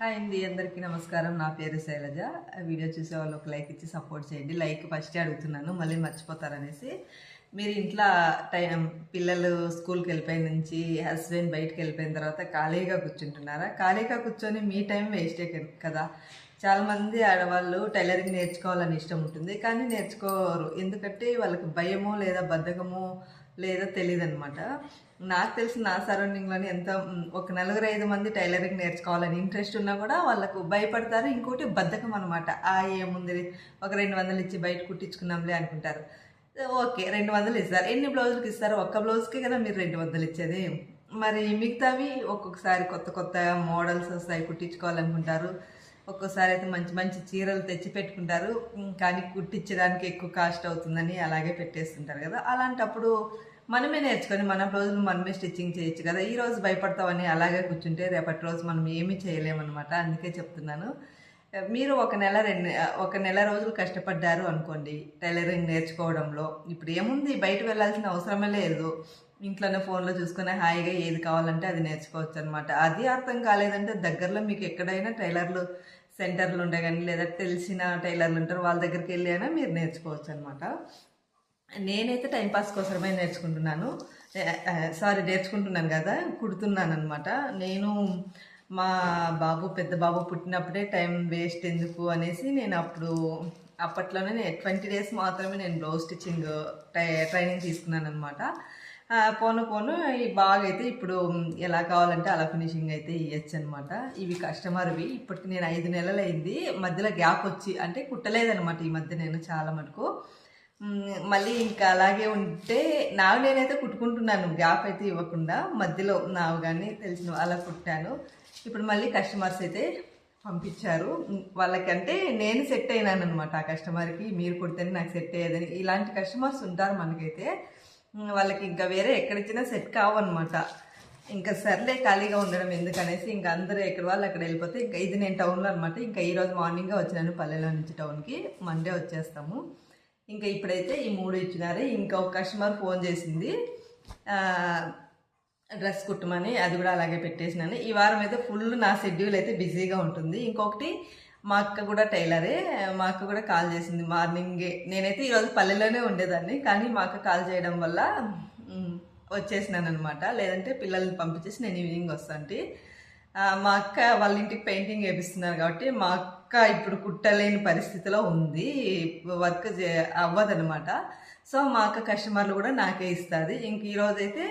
Hi అండి అందరికీ నమస్కారం. నా పేరు శైలజ. వీడియో చూసే వాళ్ళు ఒక లైక్ ఇచ్చి సపోర్ట్ చేయండి. లైక్ ఫస్ట్ అడుగుతున్నాను మళ్ళీ మర్చిపోతారనేసి. మీరు ఇంట్లో టైం పిల్లలు స్కూల్కి వెళ్ళిపోయిన నుంచి హస్బెండ్ బయటకు వెళ్ళిపోయిన తర్వాత ఖాళీగా కూర్చుంటున్నారా? ఖాళీగా కూర్చొని మీ టైం వేస్టే కదా? చాలామంది ఆడవాళ్ళు టైలరింగ్ నేర్చుకోవాలని ఇష్టం ఉంటుంది కానీ నేర్చుకోరు. ఎందుకంటే వాళ్ళకి భయమో లేదా బద్ధకమో లేదో తెలియదు అనమాట నాకు తెలిసిన నా సరౌండింగ్లోని ఎంత ఒక నలుగురు ఐదు మంది టైలరింగ్ నేర్చుకోవాలని ఇంట్రెస్ట్ ఉన్నా కూడా వాళ్ళకు భయపడతారు ఇంకోటి బద్ధకం అనమాట ఆ ఏముంది ఒక రెండు వందలు ఇచ్చి బయట కుట్టించుకున్నాంలే అనుకుంటారు. ఓకే రెండు వందలు ఇస్తారు. ఎన్ని బ్లౌజులకు ఇస్తారు? ఒక్క బ్లౌజ్కి కదా మీరు రెండు వందలు ఇచ్చేది. మరి మిగతావి ఒక్కొక్కసారి కొత్త కొత్త మోడల్స్ వస్తాయి కుట్టించుకోవాలనుకుంటారు. ఒక్కోసారి అయితే మంచి మంచి చీరలు తెచ్చి పెట్టుకుంటారు. కానీ కుట్టించడానికి ఎక్కువ కాస్ట్ అవుతుందని అలాగే పెట్టేస్తుంటారు కదా. అలాంటప్పుడు మనమే నేర్చుకొని మన రోజులు మనమే స్టిచ్చింగ్ చేయొచ్చు కదా. ఈ రోజు భయపడతామని అలాగే కూర్చుంటే రేపటి రోజు మనం ఏమీ చేయలేమన్నమాట. అందుకే చెప్తున్నాను. మీరు ఒక నెల రెండు ఒక నెల రోజులు కష్టపడ్డారు అనుకోండి టైలరింగ్ నేర్చుకోవడంలో. ఇప్పుడు ఏముంది? బయట వెళ్ళాల్సిన అవసరమే లేదు. ఇంట్లోనే ఫోన్లో చూసుకుని హాయిగా ఏది కావాలంటే అది నేర్చుకోవచ్చు అనమాట అది అర్థం కాలేదంటే దగ్గరలో మీకు ఎక్కడైనా టైలర్లు సెంటర్లు ఉంటాయి కానీ లేదా తెలిసిన టైలర్లు ఉంటారు వాళ్ళ దగ్గరికి వెళ్ళి అయినా మీరు నేర్చుకోవచ్చు అనమాట నేనైతే టైంపాస్ కోసమే నేర్చుకుంటున్నాను. సారీ నేర్చుకుంటున్నాను కదా కుడుతున్నాను అనమాట నేను మా బాబు పెద్ద బాబు పుట్టినప్పుడే టైం వేస్ట్ ఎందుకు అనేసి నేను అప్పుడు అప్పట్లోనే ట్వంటీ డేస్ మాత్రమే నేను బ్లౌజ్ స్టిచ్చింగ్ ట్రై ట్రైనింగ్ తీసుకున్నాను అనమాట పోను పోను. ఈ బాగా అయితే ఇప్పుడు ఎలా కావాలంటే అలా ఫినిషింగ్ అయితే ఇవ్వచ్చు అనమాట ఇవి కస్టమర్వి. ఇప్పటికి నేను ఐదు నెలలు అయింది మధ్యలో గ్యాప్ వచ్చి అంటే కుట్టలేదనమాట ఈ మధ్య నేను చాలా మటుకు. మళ్ళీ ఇంకా అలాగే ఉంటే నావి నేనైతే కుట్టుకుంటున్నాను. గ్యాప్ అయితే ఇవ్వకుండా మధ్యలో నావు కానీ తెలిసిన అలా కుట్టాను. ఇప్పుడు మళ్ళీ కస్టమర్స్ అయితే పంపించారు. వాళ్ళకంటే నేను సెట్ అయినాను అనమాట ఆ కస్టమర్కి. మీరు కుడితేనే నాకు సెట్ అయ్యేదని. ఇలాంటి కస్టమర్స్ ఉంటారు మనకైతే. వాళ్ళకి ఇంకా వేరే ఎక్కడిచ్చినా సెట్ కావన్నమాట. ఇంకా సర్లే ఖాళీగా ఉండడం ఎందుకనేసి ఇంకా అందరూ ఎక్కడ వాళ్ళు అక్కడ వెళ్ళిపోతే ఇంకా ఇది నేను టౌన్లో అనమాట ఇంకా ఈరోజు మార్నింగే వచ్చినాను పల్లెలో నుంచి టౌన్కి మండే వచ్చేస్తాము. ఇంకా ఇప్పుడైతే ఈ మూడు ఇచ్చినారు. ఇంకా ఒక కస్టమర్ ఫోన్ చేసింది. డ్రెస్ కుట్టమని అది కూడా అలాగే పెట్టేసినాను. ఈ వారం అయితే ఫుల్ నా షెడ్యూల్ అయితే బిజీగా ఉంటుంది. ఇంకొకటి మా అక్క కూడా టైలరే మా అక్క కూడా కాల్ చేసింది మార్నింగే. నేనైతే ఈరోజు పల్లెలోనే ఉండేదాన్ని కానీ మా అక్క కాల్ చేయడం వల్ల వచ్చేసినాను అనమాట లేదంటే పిల్లల్ని పంపించేసి నేను ఈవినింగ్ వస్తాంటి మా అక్క వాళ్ళ ఇంటికి పెయింటింగ్ వేపిస్తున్నారు కాబట్టి మా అక్క ఇప్పుడు కుట్టలేని పరిస్థితిలో ఉంది వర్క్ చే అవ్వదనమాట సో మా అక్క కస్టమర్లు కూడా నాకే ఇస్తుంది. ఇంక ఈరోజైతే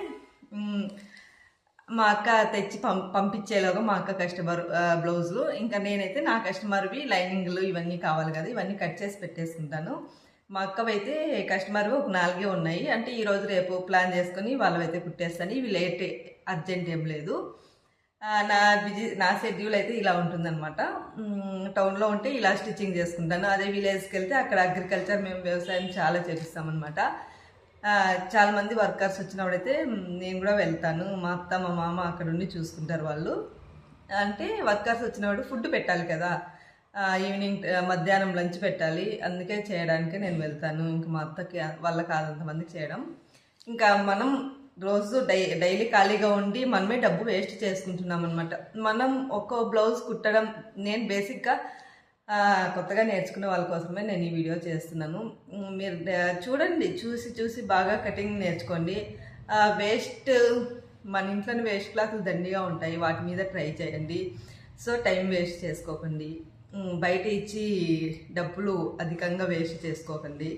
మా అక్క తెచ్చి పం పంపించేలాగా మా అక్క కస్టమర్ బ్లౌజులు. ఇంకా నేనైతే నా కస్టమర్వి లైనింగ్లు ఇవన్నీ కావాలి కదా ఇవన్నీ కట్ చేసి పెట్టేసుకుంటాను. మా అక్కవైతే కస్టమర్ ఒక నాలుగే ఉన్నాయి. అంటే ఈరోజు రేపు ప్లాన్ చేసుకొని వాళ్ళవైతే కుట్టేస్తాను. ఇవి లేట్ అర్జెంట్ ఏం లేదు. నా బిజీ నా షెడ్యూల్ అయితే ఇలా ఉంటుందన్నమాట. టౌన్లో ఉంటే ఇలా స్టిచ్చింగ్ చేసుకుంటాను. అదే విలేజ్కి వెళ్తే అక్కడ అగ్రికల్చర్ మేము వ్యవసాయం చాలా చేపిస్తామన్నమాట. చాలామంది చాలా మంది వర్కర్స్ వచ్చినప్పుడైతే నేను కూడా వెళ్తాను. మా అత్త మా మామ అక్కడ ఉండి చూసుకుంటారు వాళ్ళు. అంటే వర్కర్స్ వచ్చినప్పుడు ఫుడ్ పెట్టాలి కదా. ఈవినింగ్ మధ్యాహ్నం లంచ్ పెట్టాలి. అందుకే చేయడానికి నేను వెళ్తాను. ఇంకా మా అత్తకి వాళ్ళ కాదంతమంది చేయడం. ఇంకా మనం రోజు డై డైలీ ఖాళీగా ఉండి మనమే డబ్బు వేస్ట్ చేసుకుంటున్నాం అనమాట మనం ఒక్కో బ్లౌజ్ కుట్టడం నేను బేసిక్గా కొత్తగా నేర్చుకునే వాళ్ళ కోసమే నేను ఈ వీడియో చేస్తున్నాను. మీరు చూడండి చూసి చూసి బాగా కటింగ్ నేర్చుకోండి. వేస్ట్ మన ఇంట్లోని వేస్ట్ క్లాత్లు దండిగా ఉంటాయి. వాటి మీద ట్రై చేయండి. సో టైం వేస్ట్ చేసుకోకండి. బయట ఇచ్చి డబ్బులు అధికంగా వేస్ట్ చేసుకోకండి.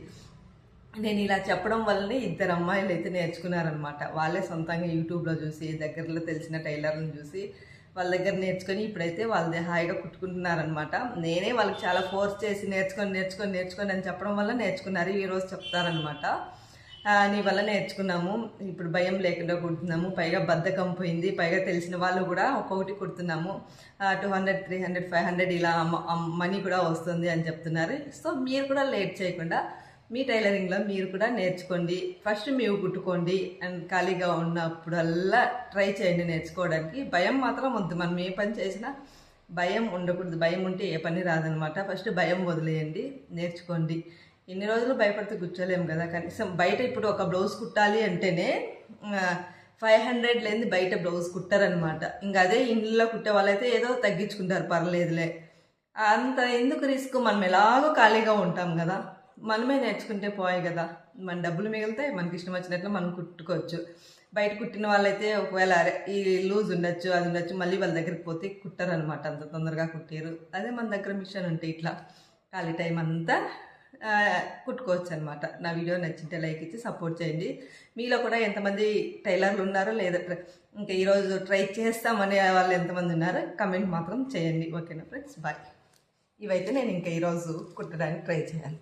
నేను ఇలా చెప్పడం వల్లనే ఇద్దరు అమ్మాయిలు అయితే నేర్చుకున్నారనమాట వాళ్ళే సొంతంగా యూట్యూబ్లో చూసి దగ్గరలో తెలిసిన టైలర్లను చూసి వాళ్ళ దగ్గర నేర్చుకొని ఇప్పుడైతే వాళ్ళది హాయిగా కుట్టుకుంటున్నారనమాట నేనే వాళ్ళకి చాలా ఫోర్స్ చేసి నేర్చుకొని నేర్చుకొని నేర్చుకొని అని చెప్పడం వల్ల నేర్చుకున్నారు. ఈరోజు చెప్తారనమాట నీ వల్ల నేర్చుకున్నాము. ఇప్పుడు భయం లేకుండా కుడుతున్నాము. పైగా బద్ధకం పోయింది. పైగా తెలిసిన వాళ్ళు కూడా ఒక్కొక్కటి కుడుతున్నాము. Two hundred three hundred five hundred ఇలా మనీ కూడా వస్తుంది అని చెప్తున్నారు. సో మీరు కూడా లేట్ చేయకుండా మీ టైలరింగ్లో మీరు కూడా నేర్చుకోండి. ఫస్ట్ మీరు కుట్టుకోండి అండ్ ఖాళీగా ఉన్నప్పుడల్లా ట్రై చేయండి నేర్చుకోవడానికి. భయం మాత్రం వద్దు. మనం ఏ పని చేసినా భయం ఉండకూడదు. భయం ఉంటే ఏ పని రాదనమాట ఫస్ట్ భయం వదిలేయండి. నేర్చుకోండి. ఇన్ని రోజులు భయపడితే కూర్చోలేము కదా. కనీసం బయట ఇప్పుడు ఒక బ్లౌజ్ కుట్టాలి అంటేనే ఫైవ్ హండ్రెడ్ లేని బయట బ్లౌజ్ కుట్టారనమాట ఇంకా అదే ఇంట్లో కుట్టే వాళ్ళైతే ఏదో తగ్గించుకుంటారు. పర్లేదులే. అంత ఎందుకు రిస్క్? మనం ఎలాగో ఖాళీగా ఉంటాం కదా. మనమే నేర్చుకుంటే పోయాయి కదా. మన డబ్బులు మిగిలితే మనకి ఇష్టం వచ్చినట్లు మనం కుట్టుకోవచ్చు. బయట కుట్టిన వాళ్ళైతే ఒకవేళ ఈ లూజ్ ఉండొచ్చు అది ఉండొచ్చు మళ్ళీ వాళ్ళ దగ్గరికి పోతే కుట్టారనమాట అంత తొందరగా కుట్టారు. అదే మన దగ్గర మిషన్ ఉంటే ఇట్లా ఖాళీ టైం అంతా కుట్టుకోవచ్చు అనమాట నా వీడియో నచ్చింటే లైక్ ఇచ్చి సపోర్ట్ చేయండి. మీలో కూడా ఎంతమంది టైలర్లు ఉన్నారో లేదా ఇంకా ఈరోజు ట్రై చేస్తామనే వాళ్ళు ఎంతమంది ఉన్నారో కమెంట్ మాత్రం చేయండి. ఓకేనా ఫ్రెండ్స్? బాయ్. ఇవైతే నేను ఇంకా ఈరోజు కుట్టడానికి ట్రై చేయాలి.